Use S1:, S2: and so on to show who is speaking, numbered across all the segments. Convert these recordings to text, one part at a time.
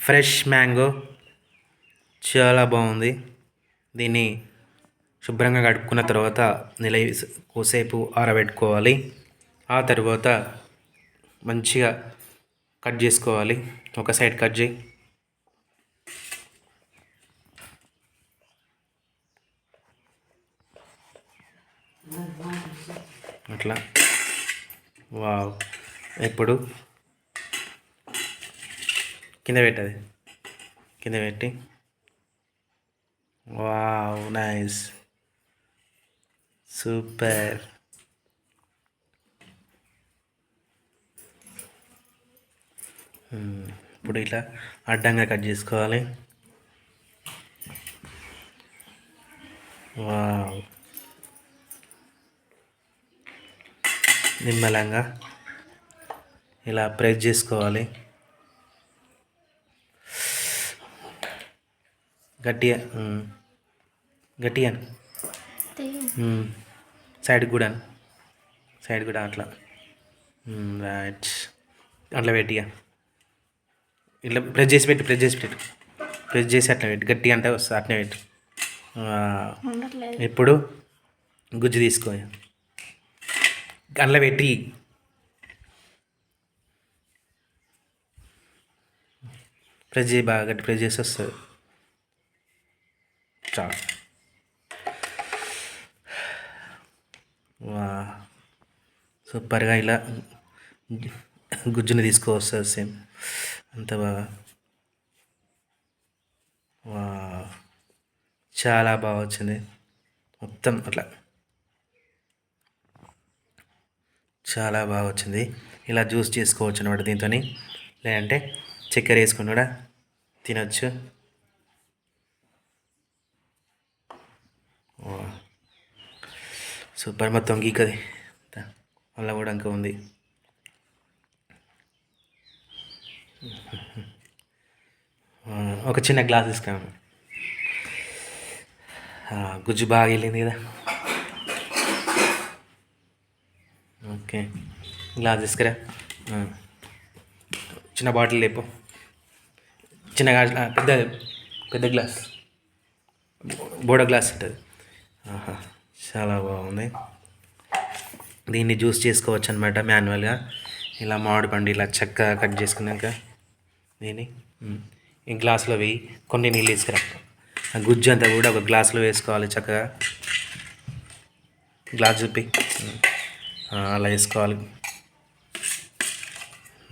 S1: Fresh mango. చాలా బాగుంది. దీన్ని శుభ్రంగా కడుక్కున్న తర్వాత నెల కోసేపు ఆరబెట్టుకోవాలి. ఆ తర్వాత మంచిగా కట్ చేసుకోవాలి. ఒక సైడ్ కట్ చేయి. అట్లా. వావ్. ఇప్పుడు కింద పెట్టది. కింద పెట్టి. Wow nice. సూపర్. ఇప్పుడు ఇట్లా అడ్డంగా కట్ చేసుకోవాలి. వావ్. నిమ్మలంగా ఇలా ప్రెస్ చేసుకోవాలి. గట్టిగా. గట్టిగా. సైడ్కి కూడా. సైడ్ కూడా అట్లా. రైట్ అట్లా పెట్టిగా ఇట్లా ప్రెస్ చేసి పెట్టి ప్రెస్ చేసి పెట్టు. ప్రెస్ చేసి అట్లా పెట్టి. గట్టిగా అంటే వస్తుంది అట్లనే పెట్టు. ఇప్పుడు గుజ్జు తీసుకో అందులో పెట్టి. ప్రెస్ చేయి బాగా గట్టి ప్రెస్ చేసి వస్తుంది. చాలు వా సూపర్గా ఇలా గుజ్జుని తీసుకోవస్తుంది సేమ్. అంత బాగా. వా చాలా బాగా వచ్చింది. మొత్తం అట్లా. చాలా బాగా వచ్చింది. ఇలా జ్యూస్ చేసుకోవచ్చు అనమాట దీంతో లేదంటే చక్కెర వేసుకుని కూడా తినొచ్చు. సూపర్ మొత్తం గీకది అలా కూడా ఇంకా ఉంది. ఒక చిన్న గ్లాస్ తీసుకురాము గుజ్జు బాగా వెళ్ళింది కదా. ఓకే గ్లాస్ తీసుకురా. చిన్న బాటిల్ లేపు. చిన్న గ్లాస్ పెద్ద పెద్ద గ్లాస్. బోడ గ్లాస్ ఉంటుంది. ఆహా. చాలా బాగుంది. దీన్ని జ్యూస్ చేసుకోవచ్చు అనమాట మాన్యువల్గా ఇలా మామిడి పండు ఇలా చక్కగా కట్ చేసుకున్నాక దీన్ని ఈ గ్లాస్లో వేయి. కొన్ని నీళ్ళు తీసుకురా. ఆ గుజ్జు అంతా కూడా ఒక గ్లాసులో వేసుకోవాలి చక్కగా. గ్లాస్ చూపి అలా వేసుకోవాలి.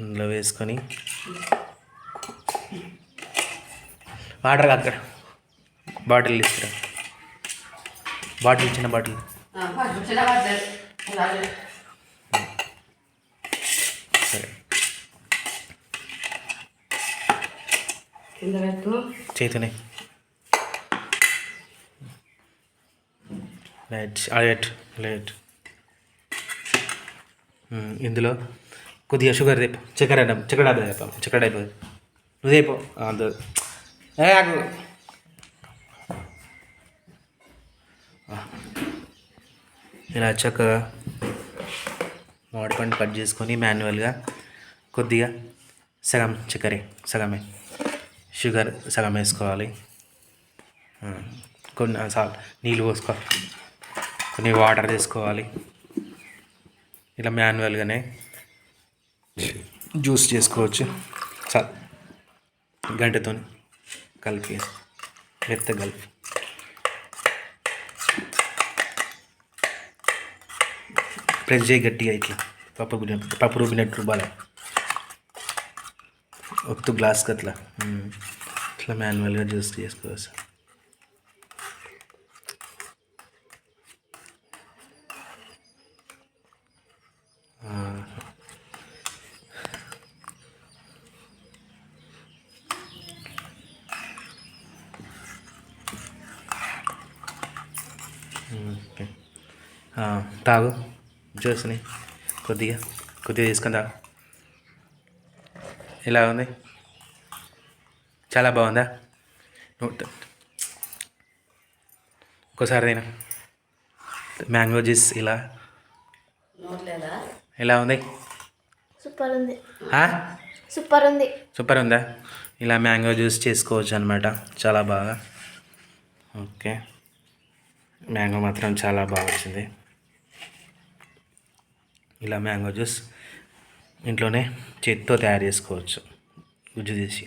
S1: ఇందులో వేసుకొని. వాటర్ అక్కడ బాటిల్ తీసుకురా. బాటిల్ చిన్న బాటిల్. సరే. చేతిని. Light light light. ఇందులో కొద్దిగా షుగర్ తెప్పు. చక్కెర చక్కెర డబ్బా చక్కెర డబ్బా నువ్వు తెప్పు. అంత. ఇలా చక్కగా మామిడి పండు కట్ చేసుకొని మాన్యువల్గా కొద్దిగా సగం చక్కెర సగమే షుగర్ సగం వేసుకోవాలి. కొన్ని సాల్ నీళ్ళు పోసుకోవాలి. కొన్ని వాటర్ తీసుకోవాలి ఇలా మాన్యువల్గానే జ్యూస్ చేసుకోవచ్చు. చాలు గంటతో కలిపి మెత్త కలిపి. ప్రెస్ చేయి గట్టిగా ఇట్లా పప్పు రుబ్బినట్టు పప్పు రుబ్బినట్టు రుబ్బాలి ఒత్తు గ్లాస్కి అట్లా ఉమ్. ఇట్లా మాన్యువల్గా జ్యూస్ చేసుకోవచ్చు ఆ. ఓకే ఆ, తాగు జ్యూస్ని కొద్దిగా కొద్దిగా తీసుకొని తాగు ఎలా ఉంది చాలా బాగుందా ఒక్కసారి తిన మ్యాంగో జ్యూస్ ఇలా ఎలా ఉంది
S2: సూపర్ ఉంది? సూపర్ ఉంది
S1: సూపర్ ఉందా ఇలా మ్యాంగో జ్యూస్ చేసుకోవచ్చు అనమాట చాలా బాగా ఓకే మ్యాంగో మాత్రం చాలా బాగా వచ్చింది ఇలా మ్యాంగో జ్యూస్ ఇంట్లోనే చేతితో తయారు చేసుకోవచ్చు గుజ్జు తీసి.